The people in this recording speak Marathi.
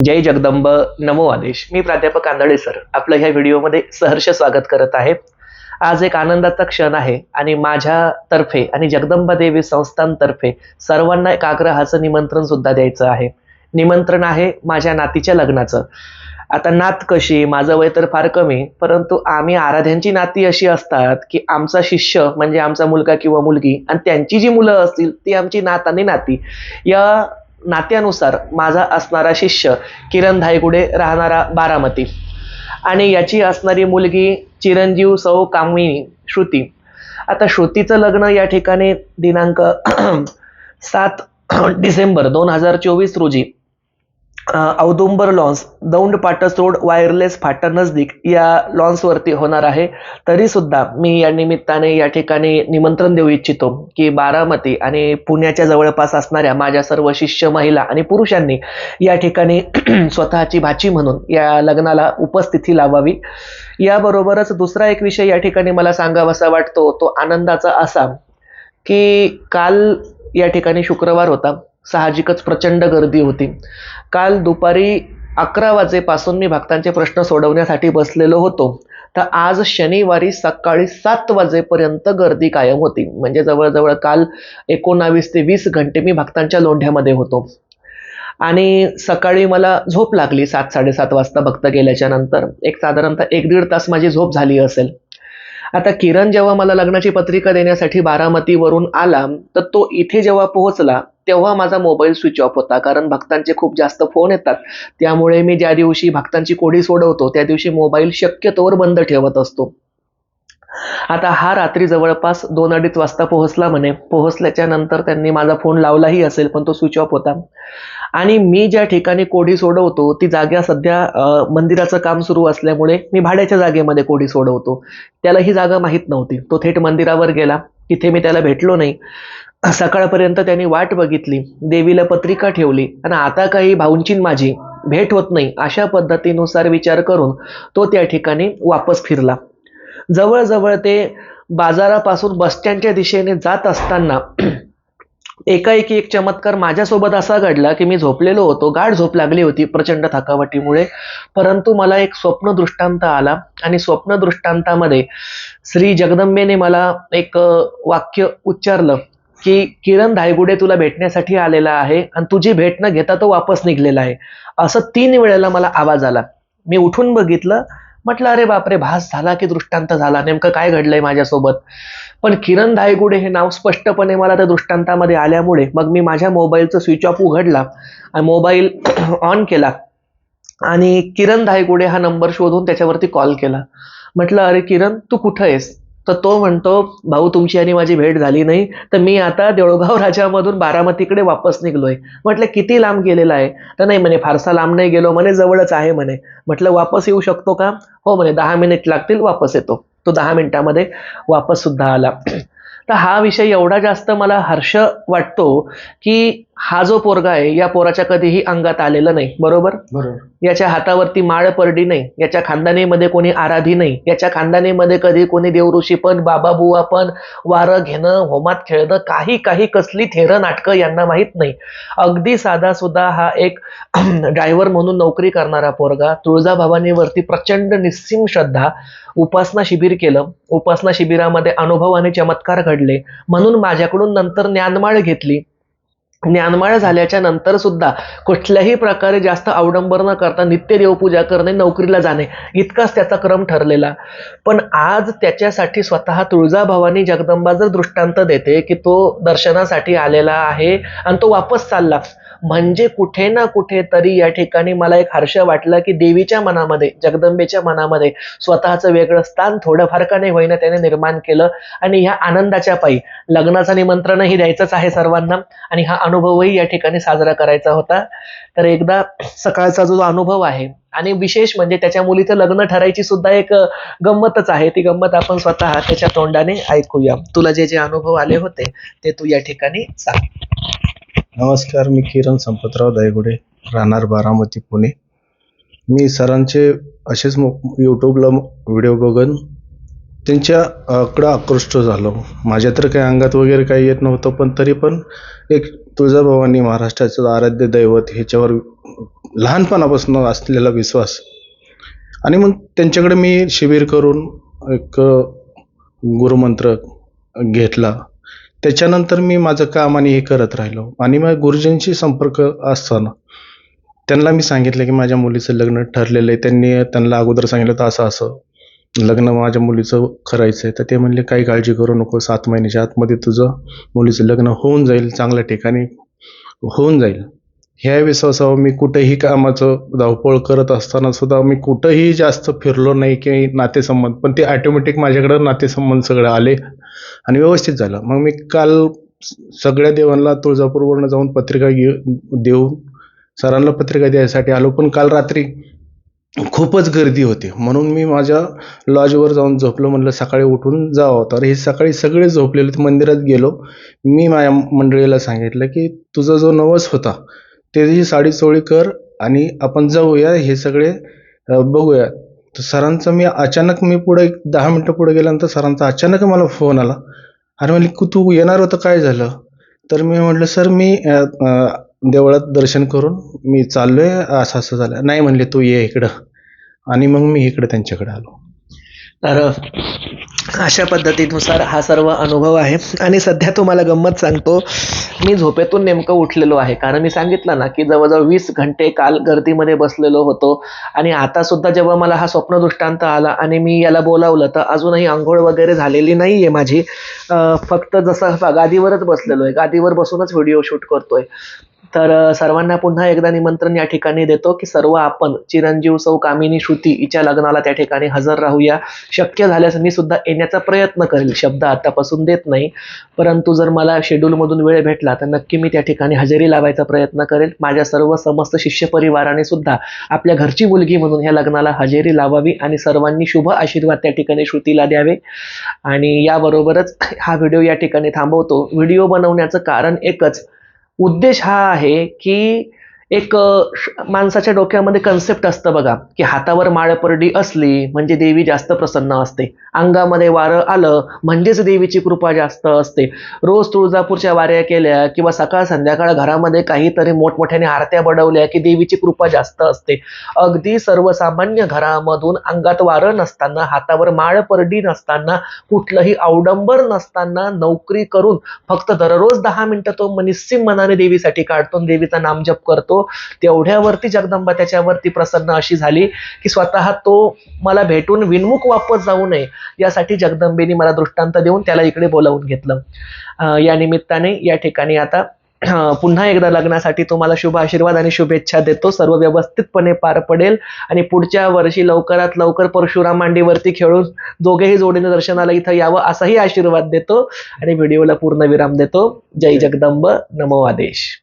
जय जगदंब नमो आदेश. मी प्राध्यापक आंधळे सर. आपलं ह्या व्हिडिओमध्ये सहर्ष स्वागत करत आहे. आज एक आनंदाचा क्षण आहे आणि माझ्यातर्फे आणि जगदंबा देवी संस्थांतर्फे सर्वांना एक आग्रहाचं निमंत्रण सुद्धा द्यायचं आहे. निमंत्रण आहे माझ्या नातीच्या लग्नाचं. आता नात कशी माझं वय तर फार कमी परंतु आम्ही आराध्यांची नाती अशी असतात की आमचा शिष्य म्हणजे आमचा मुलगा किंवा मुलगी आणि त्यांची जी मुलं असतील ती आमची नात आणि नाती. या नात्यानुसार माझा असणारा शिष्य किरण धायगुडे राहणारा बारामती. आणि याची असणारी मुलगी चिरंजीव सौ कामिनी श्रुती. आता श्रुतीचं लग्न या ठिकाणी दिनांक सात डिसेंबर दोन हजार चोवीस रोजी Audumbar lawns Daund Patas road wireless फाटा नजदीक या लॉन्सवरती होणार आहे. तरीसुद्धा मी या निमित्ताने या ठिकाणी निमंत्रण देऊ इच्छितो की बारामती आणि पुण्याच्या जवळपास असणाऱ्या माझ्या सर्व शिष्य महिला आणि पुरुषांनी या ठिकाणी स्वतःची भाची म्हणून या लग्नाला उपस्थिती लावावी. याबरोबरच दुसरा एक विषय या ठिकाणी मला सांगावासा वाटतो तो आनंदाचा असा की काल या ठिकाणी शुक्रवार होता. साहजिकच प्रचंड गर्दी होती. काल दुपारी अकरा वाजेपासून मी भक्तांचे प्रश्न सोडवण्यासाठी बसलेलो होतो. तर आज शनिवारी सकाळी सात वाजेपर्यंत गर्दी कायम होती. म्हणजे जवळजवळ काल एकोणावीस ते वीस घंटे मी भक्तांच्या लोंढ्यामध्ये होतो. आणि सकाळी मला झोप लागली सात साडेसात वाजता भक्त गेल्याच्यानंतर. एक साधारणतः एक दीड तास माझी झोप झाली असेल. आता किरण जेव्हा मला लग्नाची पत्रिका देण्यासाठी बारामतीवरून आला तर तो इथे जेव्हा पोहोचला तेव्हा माझा मोबाईल स्विच ऑफ होता. कारण भक्तांचे खूप जास्त फोन येतात. त्यामुळे मी ज्या दिवशी भक्तांची कोडी सोडवतो त्या दिवशी मोबाईल शक्यतोवर बंद ठेवत असतो. आता हा रात्री जवळपास दोन अडीच वाजता पोहोचला म्हणे. पोहोचल्याच्या नंतर त्यांनी माझा फोन लावलाही असेल पण तो स्विच ऑफ होता. आणि मी ज्या ठिकाणी कोडी सोडवतो ती जागा सध्या मंदिराचं काम सुरू असल्यामुळे मी भाड्याच्या जागेमध्ये कोडी सोडवतो. त्याला ही जागा माहीत नव्हती. तो थेट मंदिरावर गेला. तिथे मी त्याला भेटलो नाही. सकाळपर्यंत त्यांनी वाट बघितली. देवीला पत्रिका ठेवली. आणि आता काही भाऊंची माझी भेट होत नाही. अशा पद्धतीनुसार विचार करून तो त्या ठिकाणी वापस फिरला. जवळजवळ ते बाजारापासून बसस्टँडच्या दिशेने जात असताना एकाएकी एक चमत्कार माझ्यासोबत असा घडला की मी झोपलेलो होतो. गाढ झोप लागली होती प्रचंड थकावटीमुळे. परंतु मला एक स्वप्न दृष्टांत आला आणि स्वप्न दृष्टांतामध्ये श्री जगदंबेने मला एक वाक्य उच्चारलं की किरण धायगुडे तुला भेटण्यासाठी आलेला आहे आणि तुझी भेट न घेता तो वापस निघलेला आहे. असं तीन वेळेला मला आवाज आला. मी उठून बघितलं म्हटलं अरे बापरे भास झाला की दृष्टांत झाला? नेमकं काय घडलंय माझ्यासोबत? पण किरण धायगुडे हे नाव स्पष्टपणे मला त्या दृष्टांतामध्ये आल्यामुळे मग मी माझ्या मोबाईलचं स्विच ऑफ उघडला आणि मोबाईल ऑन केला आणि किरण धायगुडे हा नंबर शोधून त्याच्यावरती कॉल केला. म्हटलं अरे किरण तू कुठं आहेस? तर तो म्हणतो भाऊ तुमची आणि माझी भेट झाली नाही तर मी आता देऊळगाव राजामधून बारामतीकडे वापस निघलोय. म्हटलं किती लांब गेलेला आहे? तर नाही म्हणे फारसा लांब नाही गेलो म्हणे जवळच आहे म्हणे. म्हटलं वापस येऊ शकतो का? हो म्हणे दहा मिनिट लागतील वापस येतो. तो दहा मिनिटामध्ये वापस सुद्धा आला. तर हा विषय एवढा जास्त मला हर्ष वाटतो की हा जो पोरगा आहे या पोराच्या कधीही अंगात आलेला नाही बरोबर? बरोबर. याच्या हातावरती माळ पडली नाही याच्या खानदानीमध्ये कोणी आराधी नाही याच्या खानदानीमध्ये कधी कोणी देवऋषी पण बाबा बुवा पण वारं घेणं होमात खेळणं काही काही कसली थेरं नाटकं यांना माहीत नाही. अगदी साधा सुद्धा हा एक ड्रायव्हर म्हणून नोकरी करणारा पोरगा तुळजाभवानीवरती प्रचंड निस्सीम श्रद्धा उपासना शिबिर केलं उपासना शिबिरामध्ये अनुभव आणि चमत्कार घडले म्हणून माझ्याकडून नंतर ज्ञानमाळ घेतली ज्ञानमाळ झाल्याच्यानंतर सुद्धा कुठल्याही प्रकारे जास्त अवडंबर न करता नित्य देवपूजा करणे नोकरीला जाणे इतकाच त्याचा क्रम ठरलेला. पण आज त्याच्यासाठी स्वतः तुळजाभवानी जगदंबा जर दृष्टांत देते की तो दर्शनासाठी आलेला आहे आणि तो वापस चालला म्हणजे कुठे ना कुठे तरी या ठिकाणी मला एक हर्ष वाटला की देवीच्या मनामध्ये जगदंबेच्या मनामध्ये स्वतःचं वेगळं स्थान थोडंफार का नाही होईना त्याने निर्माण केलं. आणि ह्या आनंदाच्या पायी लग्नाचं निमंत्रणही द्यायचंच आहे सर्वांना. आणि हा अनुभवही या ठिकाणी साजरा करायचा होता. तर एकदा सकाळचा जो अनुभव आहे आणि विशेष म्हणजे त्याच्या मुलीचं लग्न ठरायची सुद्धा एक गंमतच आहे. ती गंमत आपण स्वतः त्याच्या तोंडाने ऐकूया. तुला जे जे अनुभव आले होते ते तू या ठिकाणी सांग. नमस्कार मी किरण संपतराव दायगुडे राहणार बारामती पुणे. मी सरांचे असेच यूट्यूबला व्हिडिओ बघून त्यांच्या आकृष्ट झालो. माझ्या तर काही अंगात वगैरे काही येत नव्हतं पण तरी पण एक तुळजाभवानी महाराष्ट्राचं आराध्य दैवत ह्याच्यावर लहानपणापासून असलेला विश्वास. आणि मग त्यांच्याकडे मी शिबिर करून एक गुरुमंत्र घेतला. त्याच्यानंतर मी माझं काम आणि हे करत राहिलो. आणि मग गुरुजींशी संपर्क असताना त्यांना मी सांगितलं की माझ्या मुलीचं लग्न ठरलेलं आहे. त्यांनी त्यांना अगोदर सांगितलं तर असं असं. लग्न माझ्या मुलीचं करायचं आहे. तर ते म्हणले काही काळजी करू नको. सात महिन्याच्या आतमध्ये तुझं मुलीचं लग्न होऊन जाईल. चांगल्या ठिकाणी होऊन जाईल. ह्या विश्वासावर मी कुठेही कामाचं धावपळ करत असताना सुद्धा मी कुठंही जास्त फिरलो नाही की नातेसंबंध पण ते ऑटोमॅटिक माझ्याकडं नातेसंबंध सगळं आले आणि व्यवस्थित झालं. मग मी काल सगळ्या देवांना तुळजापूरवरनं जाऊन पत्रिका घे देऊन सरांना पत्रिका द्यायसाठी आलो पण काल रात्री खूपच गर्दी होती. म्हणून मी माझ्या लॉजवर जाऊन झोपलो. म्हणलं सकाळी उठून जावं. तर हे सकाळी सगळे झोपलेले ते मंदिरात गेलो. मी माझ्या मंडळीला सांगितलं की तुझा जो नवस होता त्याची साडी चोळी कर आणि आपण जाऊया हे सगळे बघूया. तर सरांचा मी अचानक मी पुढे एक दहा मिनटं पुढे गेल्यानंतर सरांचा अचानक मला फोन आला. अरे म्हणले की तू येणार होतं काय झालं? तर मी म्हटलं सर मी देवळात दर्शन करून मी चाललोय असं असं झालं. नाही म्हणले तू ये इकडं. आणि मग मी इकडे त्यांच्याकडे आलो. तर अशा पद्धतीनुसार हा सर्व अनुभव आहे. आणि सध्या तुम्हाला गंमत सांगतो मी झोपेतून नेमकं उठलेलो आहे. कारण मी सांगितलं ना की जवळजवळ वीस घंटे काल गर्दीमध्ये बसलेलो होतो. आणि आता सुद्धा जेव्हा मला हा स्वप्न दृष्टांत आला आणि मी याला बोलावलं तर अजूनही आंघोळ वगैरे झालेली नाही आहे माझी फक्त जसं गादीवरच बसलेलो आहे गादीवर बसूनच व्हिडिओ शूट करतोय. तर सर्वांना पुन्हा एकदा निमंत्रण या ठिकाणी देतो की सर्व आपण चिरंजीव सौ कामिनी श्रुती हिच्या लग्नाला त्या ठिकाणी हजर राहूया. शक्य झाल्यास मी सुद्धा येण्याचा प्रयत्न करेल. शब्द आतापासून देत नाही. परंतु जर मला शेड्यूलमधून वेळ भेटला तर नक्की मी त्या ठिकाणी हजेरी लावायचा प्रयत्न करेल. माझ्या सर्व समस्त शिष्य परिवाराने सुद्धा आपल्या घरची मुलगी म्हणून ह्या लग्नाला हजेरी लावावी आणि सर्वांनी शुभ आशीर्वाद त्या ठिकाणी श्रुतीला द्यावे. आणि याबरोबरच हा व्हिडिओ या ठिकाणी थांबवतो. व्हिडिओ बनवण्याचं कारण एकच उद्देश हा आहे की एक श- माणसाच्या डोक्यामध्ये कन्सेप्ट असतं बघा की हातावर माळपरडी असली म्हणजे देवी जास्त प्रसन्न असते. अंगामध्ये वारं आलं म्हणजेच देवीची कृपा जास्त असते. रोज तुळजापूरच्या वाऱ्या केल्या किंवा सकाळ संध्याकाळ घरामध्ये काहीतरी मोठमोठ्याने आरत्या बडवल्या की देवीची कृपा जास्त असते. अगदी सर्वसामान्य घरामधून अंगात वारं नसताना हातावर माळपरडी नसताना कुठलंही अवडंबर नसताना नोकरी करून फक्त दररोज दहा मिनिटं तो निस्सिम मनाने देवीसाठी काढतो देवीचा नामजप करतो. तेवढ्यावरती जगदंबा त्याच्यावरती प्रसन्न अशी झाली की स्वतः तो मला भेटून विनमुख वापस जाऊ नये यासाठी जगदंबेने मला दृष्टांत देऊन त्याला इकडे बोलावून घेतलं. या निमित्ताने या ठिकाणी आता पुन्हा एकदा लग्नासाठी तुम्हाला शुभ आशीर्वाद आणि शुभेच्छा देतो. सर्व व्यवस्थितपणे पार पडेल आणि पुढच्या वर्षी लवकरात लवकर परशुराम मांडीवरती खेळून दोघेही जोडीने दर्शनाला इथं यावं असाही आशीर्वाद देतो आणि व्हिडिओला पूर्ण विराम देतो. जय. जगदंब. नमो आदेश.